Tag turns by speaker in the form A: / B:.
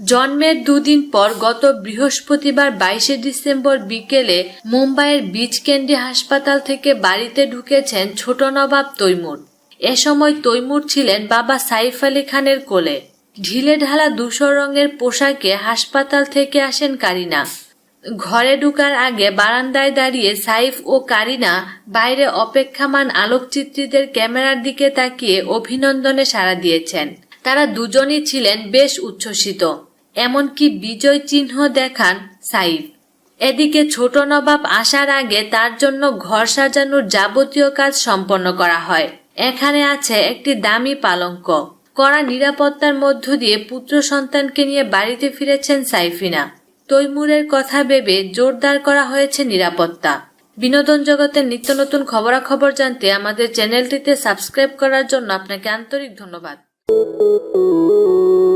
A: জন্মের দুদিন পর গত বৃহস্পতিবার বাইশে ডিসেম্বর বিকেলে মুম্বাইয়ের বিচ ক্যান্ডি হাসপাতাল থেকে বাড়িতে ঢুকেছেন ছোট নবাব তৈমুর। এ সময় তৈমুর ছিলেন বাবা সাইফ আলী খানের কোলে। ঢিলে ঢালা ধূসর রঙের পোশাকে হাসপাতাল থেকে আসেন কারিনা। ঘরে ঢুকার আগে বারান্দায় দাঁড়িয়ে সাইফ ও কারিনা বাইরে অপেক্ষামান আলোকচিত্রীদের ক্যামেরার দিকে তাকিয়ে অভিনন্দনে সাড়া দিয়েছেন। তারা দুজনই ছিলেন বেশ উচ্ছ্বসিত। এমনকি বিজয় চিহ্ন দেখান সাইফ। এদিকে ছোট নবাব আসার আগে তার জন্য ঘর সাজানোর যাবতীয় কাজ সম্পন্ন করা হয়। এখানে আছে একটি দামি পালঙ্ক। কড়া নিরাপত্তার মধ্য দিয়ে পুত্র সন্তানকে নিয়ে বাড়িতে ফিরেছেন সাইফিনা। তৈমুরের কথা ভেবে জোরদার করা হয়েছে নিরাপত্তা। বিনোদন জগতের নিত্য নতুন খবরাখবর জানতে আমাদের চ্যানেলটিতে সাবস্ক্রাইব করার জন্য আপনাকে আন্তরিক ধন্যবাদ। Thank you.